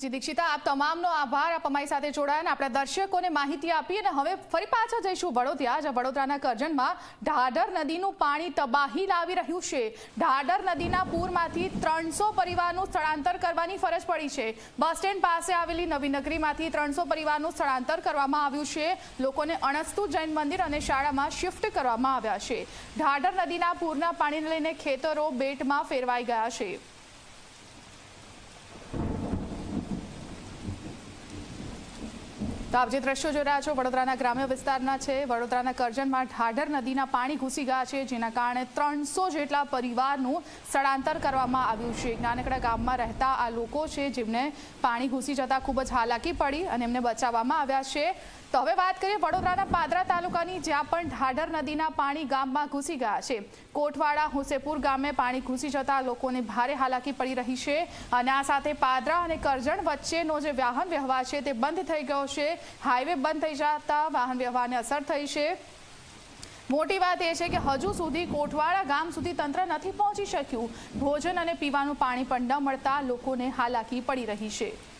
જી દીક્ષિતા, આપ તમામનો આભાર. આપ અમારી સાથે જોડાયા આપણા દર્શકોને માહિતી આપી અને હવે ફરી પાછા જઈશું વડોદરા, જ્યાં વડોદરાના કરજણમાં ઢાઢર નદીનું પાણી તબાહી લાવી રહ્યું છે. ઢાઢર નદીના પૂરમાંથી ત્રણસો પરિવારનું સ્થળાંતર કરવાની ફરજ પડી છે. બસ સ્ટેન્ડ પાસે આવેલી નવી નગરીમાંથી ત્રણસો પરિવારનું સ્થળાંતર કરવામાં આવ્યું છે. લોકોને અણસ્તુ જૈન મંદિર અને શાળામાં શિફ્ટ કરવામાં આવ્યા છે. ઢાઢર નદીના પૂરના પાણીને લઈને ખેતરો બેટમાં ફેરવાઈ ગયા છે. તો આપ જે દ્રશ્યો જોઈ રહ્યા છો, વડોદરાના ગ્રામ્ય વિસ્તારના છે. વડોદરાના કરજણમાં ઢાઢર નદીના પાણી ઘૂસી ગયા છે, જેના કારણે ત્રણસો જેટલા પરિવારનું સ્થળાંતર કરવામાં આવ્યું છે. નાનકડા ગામમાં રહેતા આ લોકો છે, જેમને પાણી ઘૂસી જતા ખૂબ જ હાલાકી પડી અને એમને બચાવવામાં આવ્યા છે. તો હવે વાત કરીએ વડોદરાના પાદરા તાલુકાની, જ્યાં પણ ઢાઢર નદીના પાણી ગામમાં ઘૂસી ગયા છે. કોટવાડા હુસેપુર ગામે પાણી ઘૂસી જતા લોકોને ભારે હાલાકી પડી રહી છે અને આ સાથે પાદરા અને કરજણ વચ્ચેનો જે વાહન વ્યવહાર છે, તે બંધ થઈ ગયો છે. હાઈવે બંધ થઈ જતા વાહન વ્યવહારને અસર થઈ છે. મોટી વાત એ છે કે હજુ સુધી કોઠવાડા ગામ સુધી તંત્ર નથી પહોંચી શક્યું. ભોજન અને પીવાનું પાણી પણ ન મળતા લોકોને હાલાકી પડી રહી છે.